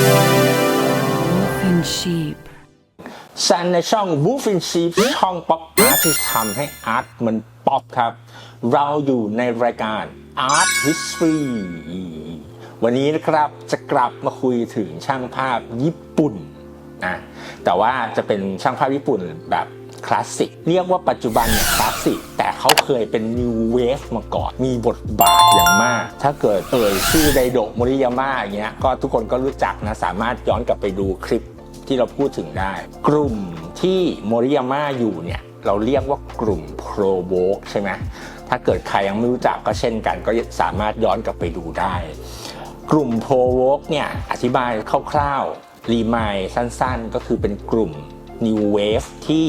Wolf in sheep. ซันในช่อง Wolf in Sheep ช่องป๊อปอาร์ตที่ทำให้อาร์ตมันป๊อปครับ เราอยู่ในรายการ Art History วันนี้นะครับจะกลับมาคุยถึงช่างภาพญี่ปุ่นนะแต่ว่าจะเป็นช่างภาพญี่ปุ่นแบบ คลาสสิกเรียกว่าปัจจุบันเนี่ยคลาสสิกแต่เขาเคยเป็น New Wave มาก่อน มีบทบาทอย่างมาก ถ้าเกิดเอ่ยชื่อไดโดะโมริยาม่าอย่างเงี้ยก็ทุกคนก็รู้จักนะสามารถย้อนกลับไปดูคลิปที่เราพูดถึงได้ กลุ่มที่โมริยาม่าอยู่เนี่ยเราเรียกว่ากลุ่มโปรโวกใช่ไหมถ้าเกิดใครยังไม่รู้จักก็เช่นกัน ก็สามารถย้อนกลับไปดูได้ กลุ่มโปรโวกเนี่ยอธิบายคร่าวๆรีมายสั้นๆ ก็คือเป็นกลุ่ม New Wave ที่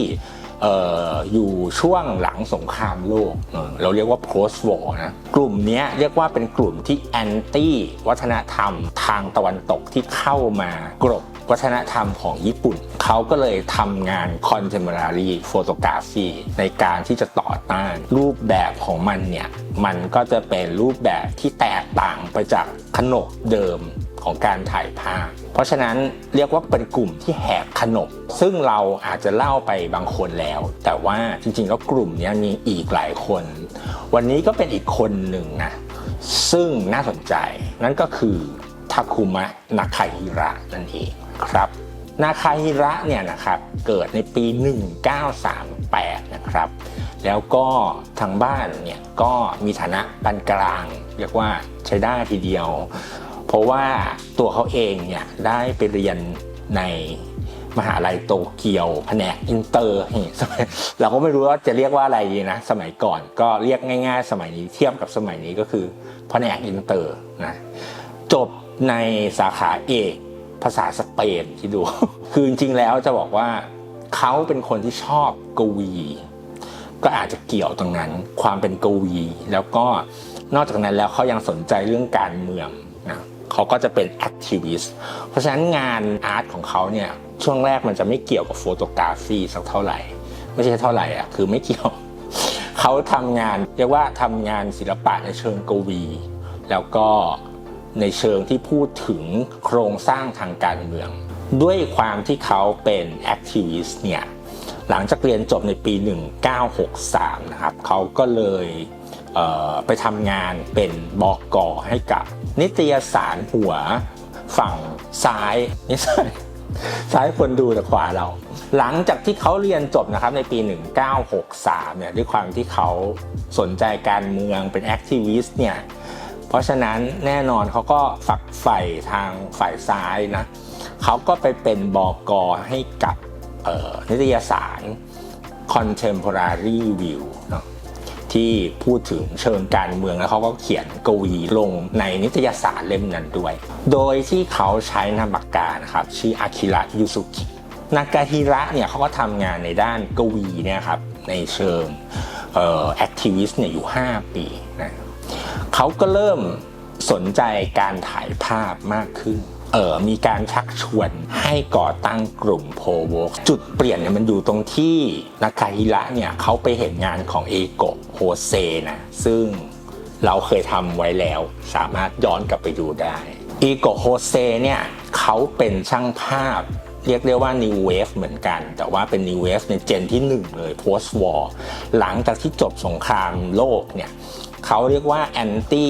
อยู่ช่วงหลังสงครามโลกเออเราเรียกว่า post war นะกลุ่มเนี้ยเรียกว่าเป็นกลุ่มที่แอนตี้วัฒนธรรมทางตะวันตกที่เข้ามากรบวัฒนธรรมของญี่ปุ่น เขาก็เลยทำงาน contemporary photography ในการที่จะต่อต้าน รูปแบบของมันเนี่ย มันก็จะเป็นรูปแบบที่แตกต่างไปจากขนบเดิม ของการถ่ายภาพ เพราะฉะนั้นเรียกว่าเป็นกลุ่มที่แหกขนบ ซึ่งเราอาจจะเล่าไปบางคนแล้ว แต่ว่าจริงๆแล้วกลุ่มนี้มีอีกหลายคน วันนี้ก็เป็นอีกคนหนึ่งนะซึ่งน่าสนใจนั่นก็คือทาคุมะนาคาฮิระนั่นเองครับนาคาฮิระเนี่ยนะครับเกิดในปี 1938 นะครับ แล้วก็ทางบ้านเนี่ยก็มีฐานะปานกลาง เรียกว่าใช้ได้ทีเดียว เพราะว่าตัวเขาเองเนี่ยได้ไปเรียนในมหาลัยโตเกียวแผนกอินเตอร์นี่สมัยเราก็ไม่รู้ว่าจะเรียกว่าอะไรดีนะ สมัยก่อนก็เรียกง่าย ๆ สมัยนี้เทียบกับสมัยนี้ก็คือแผนกอินเตอร์นะจบในสาขาเอกภาษาสเปนที่ดู คือจริงๆแล้วจะบอกว่าเขาเป็นคนที่ชอบกวี ก็อาจจะเกี่ยวตรงนั้นความเป็นกวี แล้วก็นอกจากนั้นแล้วเขายังสนใจเรื่องการเมือง เขาก็จะเป็นแอคทิวิสต์เพราะฉะนั้นงานอาร์ตของเขาเนี่ยช่วงแรกมันจะไม่เกี่ยวกับโฟโตกราฟีสักเท่าไหร่ ไม่ใช่เท่าไหร่อะคือไม่เกี่ยวเขาทำงานเรียกว่าทำงานศิลปะในเชิงกวี แล้วก็ในเชิงที่พูดถึงโครงสร้างทางการเมือง ด้วยความที่เขาเป็นแอคทิวิสต์เนี่ยหลังจากเรียนจบในปี 1963 นะครับเขาก็เลย ไปทำงานเป็นบอกกอให้กับ นิตยสารหัวฝั่งซ้ายนี่ซ้ายซ้ายคนดูแต่ขวาเรา หลังจากที่เขาเรียนจบนะครับในปี 1963 เนี่ยด้วยความที่เขาสนใจการเมืองเป็นแอคทิวิสต์เนี่ยเพราะฉะนั้นแน่นอนเขาก็ฝักใฝ่ทางฝ่ายซ้ายนะเขาก็ไปเป็นบอกอให้กับนิตยสาร Contemporary View เนาะ ที่พูดถึงเชิงการเมืองแล้วเขาก็เขียนกวีลงในนิตยสารเล่มนั้นด้วย โดยที่เขาใช้นามปากกานะครับชื่ออากิระยูสุกินากาฮิระเนี่ยเขาก็ทำงานในด้านกวีเนี่ยครับในเชิงแอคทิวิสต์เนี่ยอยู่ 5 ปีนะเขาก็เริ่มสนใจการถ่ายภาพมากขึ้น เออมีการชักชวนให้ก่อตั้งกลุ่มโพวกจุดเปลี่ยนเนี่ยมันอยู่ตรงที่นาคาฮิระเนี่ยเขาไปเห็นงานของเอโกะโฮเซนะ ซึ่งเราเคยทำไว้แล้ว สามารถย้อนกลับไปดูได้เอโกะโฮเซเนี่ยเขาเป็นช่างภาพเรียกได้ว่า New Wave เหมือนกัน แต่ว่าเป็น New Wave ในเจนที่ 1 เลย post war หลังจากที่จบสงครามโลกเนี่ยเขาเรียกว่า anti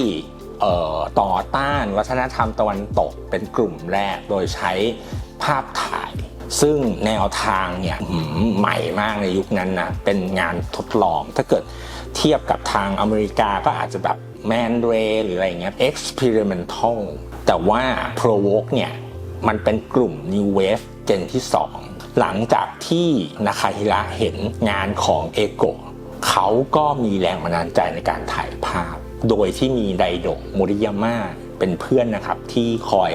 ต่อต้านวัฒนธรรมตะวันตกเป็นกลุ่มแรกโดยใช้ภาพถ่าย ซึ่งแนวทางเนี่ยใหม่มากในยุคนั้นนะเป็นงานทดลองถ้าเกิดเทียบกับทางอเมริกาก็อาจจะแบบแมนเรหรืออะไรเงี้ย experimental แต่ว่า provoke เนี่ยมันเป็นกลุ่ม new wave เจนที่ 2 หลังจากที่นาคาฮิระเห็นงานของเอโกะเขาก็มีแรงบันดาลใจในการถ่ายภาพ โดยที่มีไดโดะโมริยาม่าเป็นเพื่อนนะครับที่คอย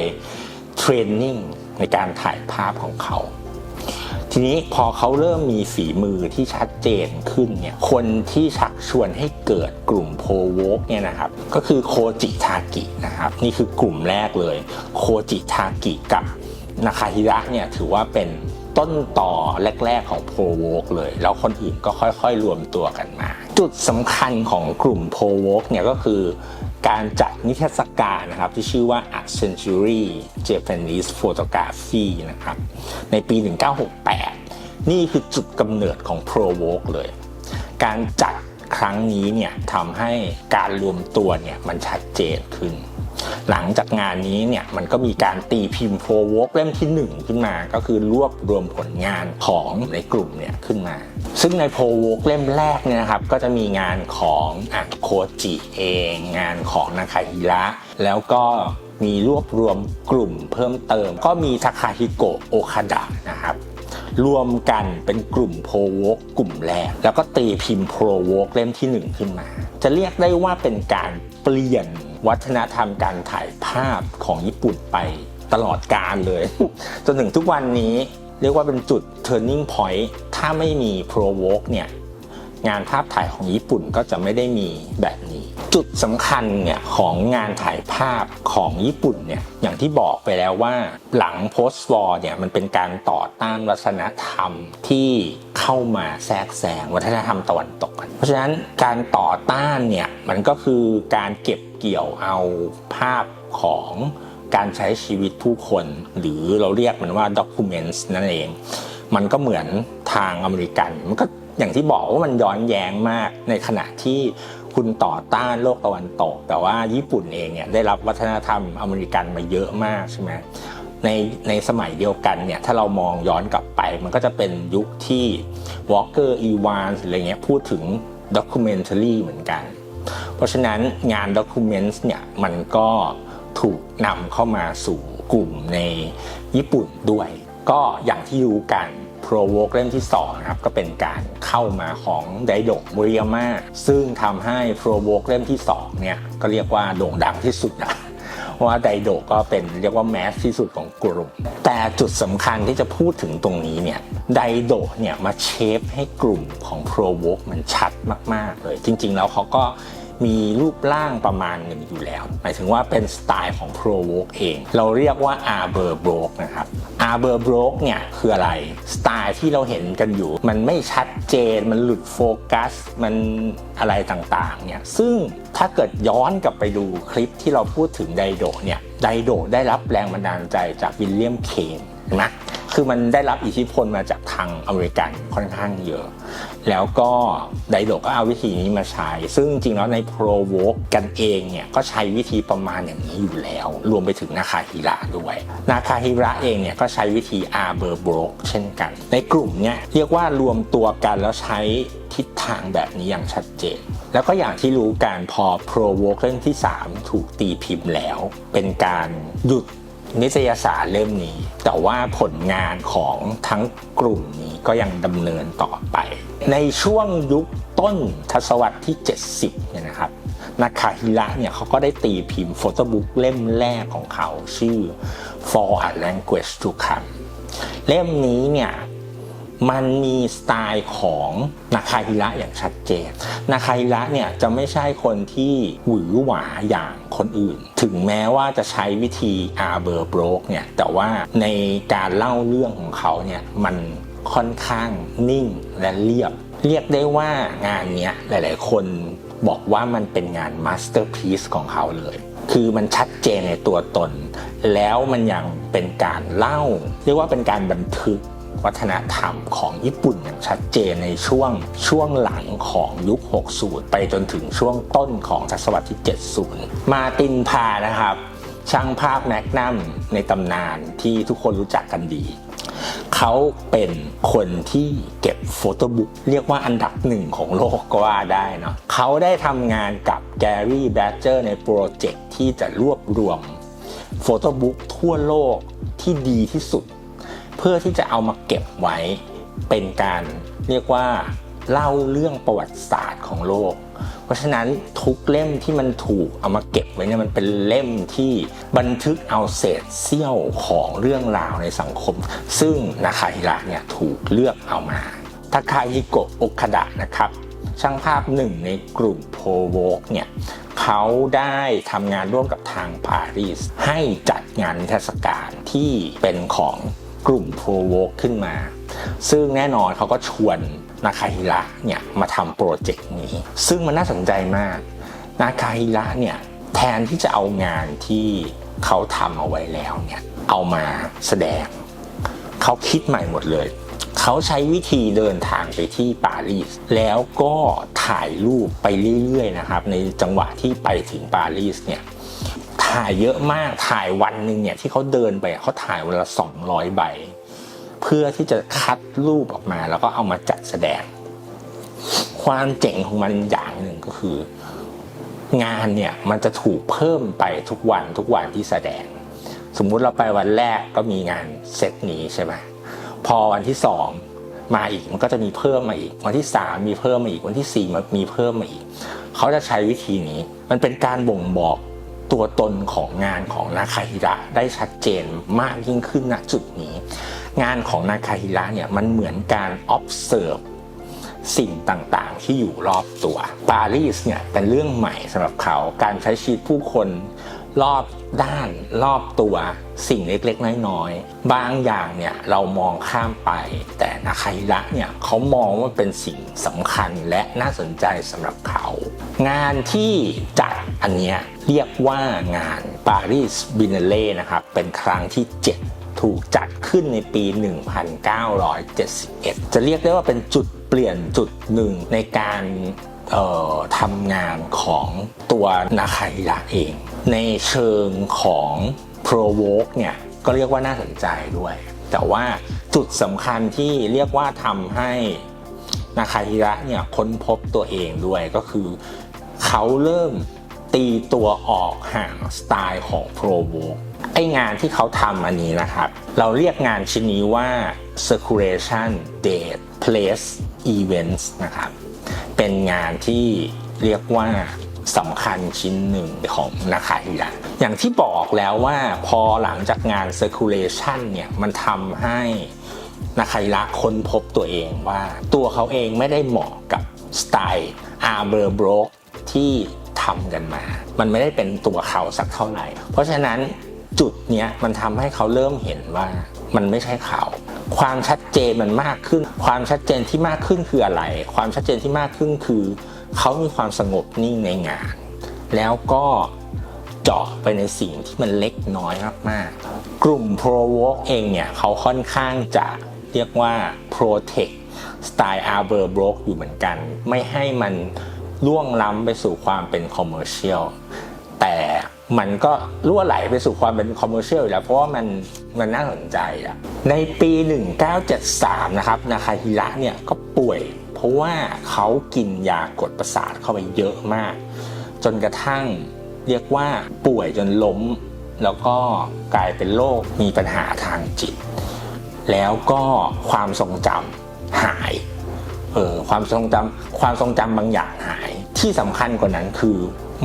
เทรนนิ่งในการถ่ายภาพของเขา ทีนี้พอเขาเริ่มมีฝีมือที่ชัดเจนขึ้นเนี่ยคนที่ชักชวนให้เกิดกลุ่มโพวกเนี่ยนะครับก็คือโคจิทากินะครับนี่คือกลุ่มแรกเลย โคจิทากิกับนาคาฮิระเนี่ยถือว่าเป็น ต้นต่อแรก ๆ ของโพโวกเลย แล้วคนอื่นก็ค่อยๆ รวมตัวกันมา จุดสำคัญของกลุ่มโพโวกเนี่ยก็คือการจัดนิทรรศการนะครับที่ชื่อว่า A Century Japanese Photography นะครับ ในปี 1968 นี่คือจุดกำเนิดของ Provoke เลย การจัดครั้งนี้เนี่ยทำให้การรวมตัวเนี่ยมันชัดเจนขึ้น หลังจากงานนี้เนี่ยมันก็มีการตีพิมพ์โฟวกเล่มที่ 1 ขึ้นมา ก็คือรวบรวมผลงานของในกลุ่มเนี่ยขึ้นมา ซึ่งในโพวกเล่มแรกเนี่ยนะครับก็จะมีงานของอะโคจิเอง งานของนาคาฮิระแล้วก็มีรวบรวมกลุ่มเพิ่มเติม ก็มีทาคาฮิโกะโอคาดะนะครับรวมกันเป็นกลุ่มโพวกกลุ่มแรก แล้วก็ตีพิมพ์โพวกเล่มที่ 1 ขึ้นมา จะเรียกได้ว่าเป็นการเปลี่ยน วัฒนธรรมการถ่ายภาพของญี่ปุ่นไปตลอดกาลเลย จนถึงทุกวันนี้เรียกว่าเป็นจุด turning point ถ้าไม่มีโพวกเนี่ยงานภาพถ่ายของญี่ปุ่นก็จะไม่ได้มีแบบนี้ จุดสำคัญเนี่ยของงานถ่ายภาพของญี่ปุ่นเนี่ยอย่างที่บอกไปแล้วว่าหลัง post war เนี่ยมันเป็นการต่อต้านวัฒนธรรมที่เข้ามาแทรกแซงวัฒนธรรมตะวันตก เพราะฉะนั้นการต่อต้านเนี่ยมันก็คือการเก็บ เกี่ยวเอาภาพของการใช้ชีวิตผู้คน หรือเราเรียกมันว่า documents นั่นเอง มันก็เหมือนทางอเมริกัน มันก็อย่างที่บอกว่ามันย้อนแย้งมากในขณะที่คุณต่อต้านโลกตะวันตก แต่ว่าญี่ปุ่นเองเนี่ยได้รับวัฒนธรรมอเมริกันมาเยอะมากใช่ไหมในในสมัยเดียวกันเนี่ยถ้าเรามองย้อนกลับไป มันก็จะเป็นยุคที่ Walker Evans อะไรเงี้ยพูดถึง documentary เหมือนกัน เพราะฉะนั้นงาน documents เนี่ยมันก็ถูกนำเข้ามาสู่กลุ่มในญี่ปุ่นด้วย ก็อย่างที่รู้กัน Provoke เล่มที่2นะครับก็เป็นการเข้ามาของไดโดะมุริยาม่าซึ่งทำให้ Provoke เล่มที่2เนี่ยก็เรียกว่าโด่งดังที่สุดนะว่าไดโดะก็เป็นเรียกว่าแมสที่สุดของกลุ่ม แต่จุดสำคัญที่จะพูดถึงตรงนี้เนี่ยไดโดะเนี่ยมาเชฟให้กลุ่มของ Provoke มันชัดมาก ๆ เลย จริง ๆ แล้วเขาก็ มีรูปร่างประมาณหนึ่งอยู่แล้ว หมายถึงว่าเป็นสไตล์ของ Provoke เอง เราเรียกว่า Arbor Broke นะครับ Arbor Broke เนี่ยคืออะไร สไตล์ที่เราเห็นกันอยู่ มันไม่ชัดเจน มันหลุดโฟกัส มันอะไรต่างๆ เนี่ย ซึ่งถ้าเกิดย้อนกลับไปดูคลิปที่เราพูดถึงไดโดเนี่ย ไดโดได้รับแรงบันดาลใจจากวิลเลียม เคนนไหม คือมันได้รับอิทธิพลมาจากทางอเมริกันค่อนข้างเยอะ แล้วก็ไดโดก็เอาวิธีนี้มาใช้ ซึ่งจริงๆแล้วใน Provoke กันเองเนี่ยก็ใช้วิธีประมาณอย่างนี้อยู่แล้ว รวมไปถึงนาคาฮิระด้วย นาคาฮิระเองเนี่ยก็ใช้วิธี Arbor Broke เช่นกัน ในกลุ่มเนี่ยเรียกว่ารวมตัวกันแล้วใช้ทิศทางแบบนี้อย่างชัดเจน แล้วก็อย่างที่รู้การพอ Provoke เล่มที่ 3 ถูกตีพิมพ์แล้ว เป็นการหยุด นิตยสารเล่มนี้ แต่ว่าผลงานของทั้งกลุ่มนี้ก็ยังดำเนินต่อไป ในช่วงยุคต้นทศวรรษที่ 70 เนี่ยนะครับนาคาฮิระเนี่ยเขาก็ได้ตีพิมพ์โฟโต้บุ๊กเล่มแรกของเขาชื่อ For a Language to Come เล่มนี้เนี่ย มันมีสไตล์ของนาคาฮิระอย่างชัดเจนนาคาฮิระเนี่ยจะไม่ใช่คนที่หวือหวาอย่างคนอื่น ถึงแม้ว่าจะใช้วิธี Arbor Broke เนี่ยแต่ว่าในการเล่าเรื่องของเขาเนี่ยมันค่อนข้างนิ่งและเรียบ เรียกได้ว่างานนี้หลาย ๆ คนบอกว่ามันเป็นงานมาสเตอร์พีซของเขาเลย คือมันชัดเจนในตัวตน แล้วมันยังเป็นการเล่า เรียกว่าเป็นการบันทึก วัฒนธรรมของญี่ปุ่นอย่างชัดเจนในช่วงช่วงหลังของยุค 60 ไปจนถึงช่วงต้นของทศวรรษที่ 70 มาตินพานะครับ ช่างภาพแมกนัมในตำนานที่ทุกคนรู้จักกันดีเขาเป็นคนที่เก็บโฟโต้บุ๊กเรียกว่าอันดับหนึ่งของโลกก็ว่าได้เนาะเขาได้ทำงานกับแกรี่แบดเจอร์ในโปรเจกต์ที่จะรวบรวมโฟโต้บุ๊กทั่วโลกที่ดีที่สุด เพื่อที่จะเอามาเก็บไว้เป็นการเรียกว่าเล่าเรื่องประวัติศาสตร์ของโลก เพราะฉะนั้นทุกเล่มที่มันถูกเอามาเก็บไว้เนี่ยมันเป็นเล่มที่บันทึกเอาเศษเสี้ยวของเรื่องราวในสังคม ซึ่งนาคาฮิระเนี่ยถูกเลือกเอามาทาคาฮิโกะโอคาดะนะครับ ช่างภาพหนึ่งในกลุ่มโพโวกเนี่ยเขาได้ทำงานร่วมกับทางปารีสให้จัดงานนิทศการที่เป็นของ กลุ่มโพโวกขึ้นมา ซึ่งแน่นอนเขาก็ชวนนาคาฮิระเนี่ยมาทำโปรเจกต์นี้ ซึ่งมันน่าสนใจมาก นาคาฮิระเนี่ยแทนที่จะเอางานที่เขาทำเอาไว้แล้วเนี่ยเอามาแสดง เขาคิดใหม่หมดเลย เขาใช้วิธีเดินทางไปที่ปารีส แล้วก็ถ่ายรูปไปเรื่อยๆนะครับ ในจังหวะที่ไปถึงปารีสเนี่ย ถ่ายเยอะมากถ่ายวันหนึ่งเนี่ยที่เขาเดินไปเขาถ่ายวันละ200 ใบ เพื่อที่จะคัดรูปออกมาแล้วก็เอามาจัดแสดง ความเจ๋งของมันอย่างหนึ่งก็คือ งานเนี่ยมันจะถูกเพิ่มไปทุกวันทุกวันที่แสดง สมมุติเราไปวันแรกก็มีงานเซตนี้ใช่ไหมพอวันที่สองมาอีกมันก็จะมีเพิ่มมาอีก วันที่สามมีเพิ่มมาอีกวันที่สี่มันมีเพิ่มมาอีก เขาจะใช้วิธีนี้ มันเป็นการบ่งบอก ตัวตนของงานของนาคาฮิระได้ชัดเจนมากยิ่งขึ้นณจุดนี้ งานของนาคาฮิระเนี่ยมันเหมือนการ observe สิ่งต่างๆ ที่อยู่รอบตัว ปารีสเนี่ยเป็นเรื่องใหม่สำหรับเขาการใช้ชีวิตผู้คน รอบด้านรอบตัวสิ่งเล็กๆ น้อยๆ บางอย่างเนี่ยเรามองข้ามไป แต่นาคาฮิระเนี่ยเขามองว่าเป็นสิ่งสำคัญและน่าสนใจสำหรับเขา งานที่จัดอันเนี้ยเรียกว่างานปารีสบินเล่นะครับ เป็นครั้งที่ 7ถูกจัดขึ้นในปี 1971 จะเรียกได้ว่าเป็นจุดเปลี่ยนจุดหนึ่งในการ ทำงานของตัวนาคาฮิระเอง ในเชิงของ Provoke เนี่ยก็เรียกว่าน่าสนใจด้วย แต่ว่าจุดสำคัญที่เรียกว่าทำให้นาคาฮิระเนี่ยค้นพบตัวเองด้วยก็คือเขาเริ่มตีตัวออกห่างสไตล์ของ Provoke ไองานที่เขาทำอันนี้นะครับ เราเรียกงานชิ้นนี้ว่า circulation date place events นะครับ เป็นงานที่เรียกว่าสำคัญชิ้นหนึ่งของนาคาฮิระอย่างที่บอกแล้วว่าพอหลังจากงาน circulation เนี่ยมันทำให้นาคาฮิระค้นพบตัวเองว่าตัวเขาเองไม่ได้เหมาะกับสไตล์อาร์เบอร์บรกที่ทำกันมา มันไม่ได้เป็นตัวเขาสักเท่าไหร่ เพราะฉะนั้น จุดเนี้ยมันทำให้เขาเริ่มเห็นว่ามันไม่ใช่เขาความชัดเจนมันมากขึ้น ความชัดเจนที่มากขึ้นคืออะไร ความชัดเจนที่มากขึ้นคือ เขามีความสงบนิ่งในงาน แล้วก็เจาะไปในสิ่งที่มันเล็กน้อยมากๆ กลุ่ม Provoke เองเนี่ยเขาค่อนข้างจะเรียกว่า protect สไตล์ a r b o r b r o k อยู่เหมือนกัน ไม่ให้มันล่วงล้ำไปสู่ความเป็น commercial แต่มันก็ล่วไหลไปสู่ความเป็นคอมเมอร์เชียลอยู่แล้วเพราะว่ามันมันน่าสนใจอะในปี 1973 นะครับนาคาฮิระเนี่ยก็ป่วย เพราะว่าเขากินยากดประสาทเข้าไปเยอะมาก จนกระทั่งเรียกว่าป่วยจนล้ม แล้วก็กลายเป็นโรคมีปัญหาทางจิต แล้วก็ความทรงจำหายเออความทรงจำความทรงจำบางอย่างหายที่สำคัญกว่านั้นคือ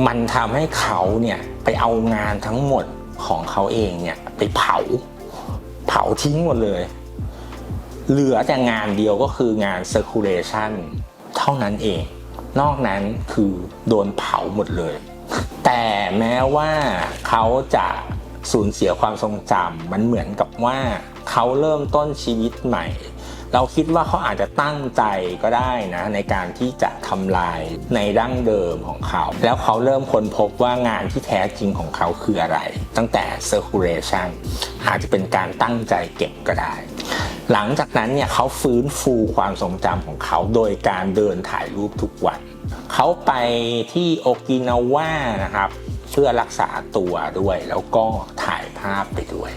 มันทำให้เขาเนี่ยไปเอางานทั้งหมดของเขาเองเนี่ยไปเผา เผาทิ้งหมดเลย เหลือแต่งานเดียวก็คืองาน circulation เท่านั้นเอง นอกนั้นคือโดนเผาหมดเลย แต่แม้ว่าเขาจะสูญเสียความทรงจำมันเหมือนกับว่าเขาเริ่มต้นชีวิตใหม่ เราคิดว่าเขาอาจจะตั้งใจก็ได้นะในการที่จะทำลายในดั้งเดิมของเขา แล้วเขาเริ่มค้นพบว่างานที่แท้จริงของเขาคืออะไร ตั้งแต่ circulation อาจจะเป็นการตั้งใจเก็บก็ได้ หลังจากนั้นเนี่ยเขาฟื้นฟูความทรงจำของเขาโดยการเดินถ่ายรูปทุกวันเขาไปที่โอกินาว่านะครับ เพื่อรักษาตัวด้วย แล้วก็ถ่ายภาพไปด้วย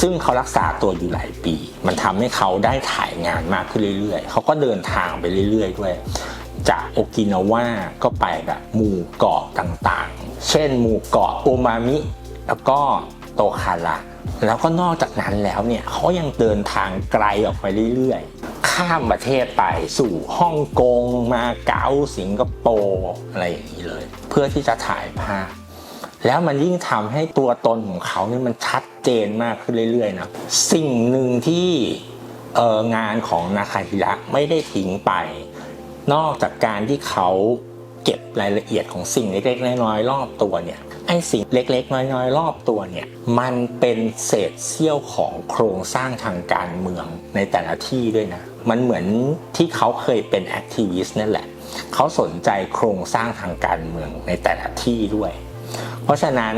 ซึ่งเขารักษาตัวอยู่หลายปี มันทำให้เขาได้ถ่ายงานมากขึ้นเรื่อยๆ เขาก็เดินทางไปเรื่อย ๆ ด้วย จากโอกินาวาก็ไปแบบหมู่เกาะต่างๆ เช่นหมู่เกาะโอมามิ แล้วก็โตคาระแล้วก็นอกจากนั้นแล้วเนี่ยเขายังเดินทางไกลออกไปเรื่อยๆ ข้ามประเทศไปสู่ฮ่องกงมาเก๊าสิงคโปร์อะไรอย่างนี้เลย เพื่อที่จะถ่ายภาพ แล้วมันยิ่งทำให้ตัวตนของเขาเนี่ยมันชัดเจนมากขึ้นเรื่อยๆนะสิ่งหนึ่งที่เอองานของนาคาฮิระไม่ได้ทิ้งไป นอกจากการที่เขาเก็บรายละเอียดของสิ่งเล็กๆน้อยๆรอบตัวเนี่ยไอ้สิ่งเล็กๆน้อยๆรอบตัวเนี่ยมันเป็นเศษเสี้ยวของโครงสร้างทางการเมืองในแต่ละที่ด้วยนะ มันเหมือนที่เขาเคยเป็นแอคทิวิสต์นั่นแหละ เขาสนใจโครงสร้างทางการเมืองในแต่ละที่ด้วย เพราะฉะนั้น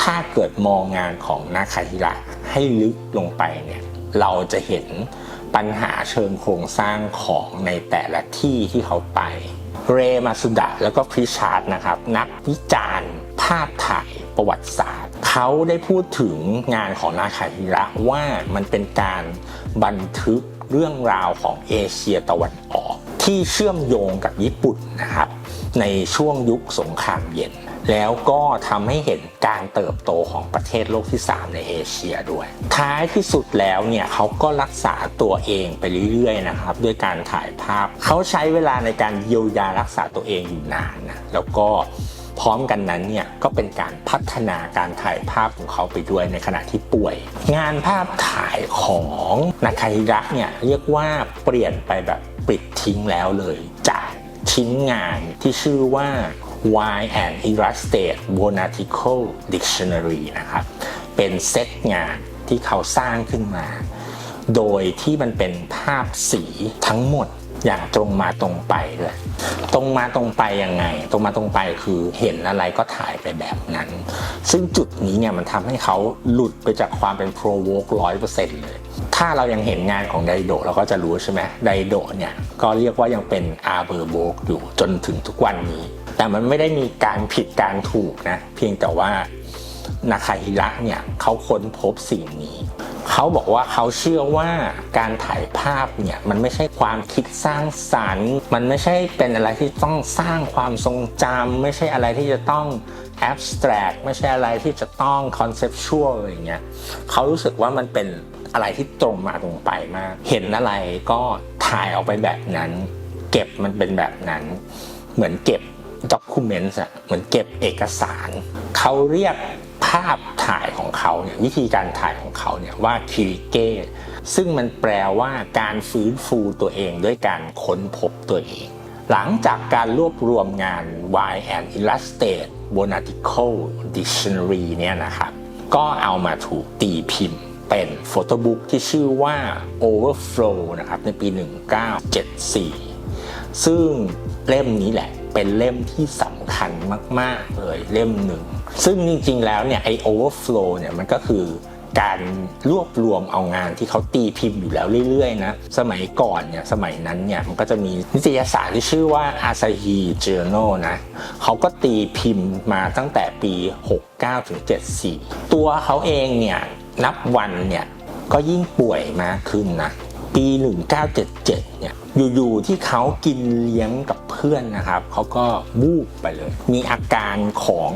ถ้าเกิดมองงานของนาคาฮิระให้ลึกลงไปเนี่ยเราจะเห็นปัญหาเชิงโครงสร้างของในแต่ละที่ที่เขาไป เรมาสุดะแล้วก็พริชาร์ดนะครับ นักวิจารณ์ภาพถ่ายประวัติศาสตร์ เขาได้พูดถึงงานของนาคาฮิระว่ามันเป็นการบันทึกเรื่องราวของเอเชียตะวันออก ที่เชื่อมโยงกับญี่ปุ่นนะครับ ในช่วงยุคสงครามเย็น แล้วก็ทำให้เห็นการเติบโตของประเทศโลกที่ 3 ในเอเชียด้วย ท้ายที่สุดแล้วเนี่ยเขาก็รักษาตัวเองไปเรื่อยๆนะครับ ด้วยการถ่ายภาพ เขาใช้เวลาในการเยียวยารักษาตัวเองอยู่นานนะแล้วก็พร้อมกันนั้นเนี่ยก็เป็นการพัฒนาการถ่ายภาพของเขาไปด้วยในขณะที่ป่วย งานภาพถ่ายของนาคาฮิระเนี่ยเรียกว่าเปลี่ยนไปแบบปิดทิ้งแล้วเลย จาก ชิ้นงานที่ชื่อว่า Why and Illustrated Botanical Dictionary นะครับ เป็นเซตงานที่เขาสร้างขึ้นมา โดยที่มันเป็นภาพสีทั้งหมด อย่างตรงมาตรงไปเลยตรงมาตรงไปยังไง ตรงมาตรงไปคือเห็นอะไรก็ถ่ายไปแบบนั้น ซึ่งจุดนี้เนี่ยมันทำให้เขาหลุดไปจากความเป็นโปรโวกร้อยเปอร์เซ็นต์เลย ถ้าเรายังเห็นงานของไดโดเราก็จะรู้ใช่ไหมไดโดเนี่ยก็เรียกว่ายังเป็นอาเบอร์โบกอยู่จนถึงทุกวันนี้ แต่มันไม่ได้มีการผิดการถูกนะ เพียงแต่ว่านาคาฮิระเนี่ยเขาค้นพบสิ่งนี้ เขาบอกว่าเขาเชื่อว่าการถ่ายภาพเนี่ยมันไม่ใช่ความคิดสร้างสรรค์ มันไม่ใช่เป็นอะไรที่ต้องสร้างความทรงจำไม่ใช่อะไรที่จะต้อง abstract ไม่ใช่อะไรที่จะต้อง conceptual อะไรเงี้ยเขารู้สึกว่ามันเป็นอะไรที่ตรงมาตรงไปมาก เห็นอะไรก็ถ่ายออกไปแบบนั้น เก็บมันเป็นแบบนั้น เหมือนเก็บ documents อะเหมือนเก็บเอกสาร เขาเรียกภาพ ถ่ายของเขาเนี่ยวิธีการถ่ายของเขาเนี่ยว่าคิริเกซึ่งมันแปลว่าการฟื้นฟูตัวเองด้วยการค้นพบตัวเอง หลังจากการรวบรวมงาน Y and Illustrate Botanical Dictionary เนี่ยนะครับก็เอามาถูกตีพิมพ์เป็นโฟโต้บุ๊กที่ชื่อว่า Overflow นะครับในปี 1974 ซึ่งเล่มนี้แหละเป็นเล่มที่สำคัญมาก ๆ เลยเล่มหนึ่ง ซึ่งจริงๆ แล้วเนี่ยไอ overflow เนี่ยมันก็คือการรวบรวมเอางานที่เขาตีพิมพ์อยู่แล้วเรื่อยๆนะ สมัยก่อนเนี่ย สมัยนั้นเนี่ย มันก็จะมีนิตยสารที่ชื่อว่า Asahi Journal นะ เขาก็ตีพิมพ์มาตั้งแต่ปี 69ถึง74 ตัวเขาเองเนี่ย นับวันเนี่ย ก็ยิ่งป่วยมากขึ้นนะ ปี 1977 เนี่ย อยู่ๆ ที่เขากินเลี้ยงกับเพื่อนนะครับ เขาก็บูบไปเลย มีอาการของ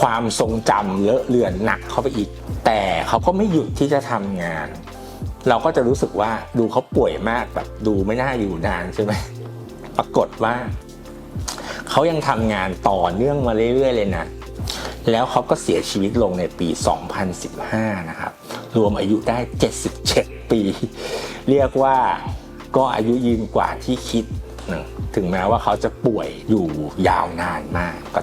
ความทรงจำเลอะเลือนหนักเข้าไปอีก แต่เขาก็ไม่หยุดที่จะทำงาน เราก็จะรู้สึกว่าดูเขาป่วยมากแบบดูไม่น่าอยู่นานใช่ไหมปรากฏว่า เขายังทำงานต่อเนื่องมาเรื่อยๆเลยนะแล้วเขาก็เสียชีวิตลงในปี 2015 นะครับ รวมอายุได้ 77 ปี เรียกว่าก็อายุยืนกว่าที่คิด ถึงแม้ว่าเขาจะป่วยอยู่ยาวนานมากก็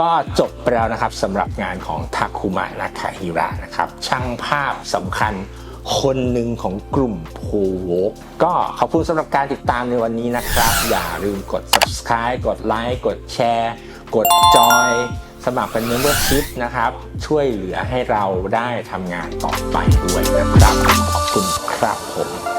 ก็จบไปแล้วนะครับสำหรับงานของทาคุมะนาคาฮิระนะครับช่างภาพสำคัญคนหนึ่งของกลุ่มโพโวกก็ขอบคุณสำหรับการติดตามในวันนี้นะครับ อย่าลืมกด subscribe กดไลค์กดแชร์กดจอยสมัครเป็น membership นะครับ ช่วยเหลือให้เราได้ทำงานต่อไปด้วยนะครับ ขอบคุณครับผม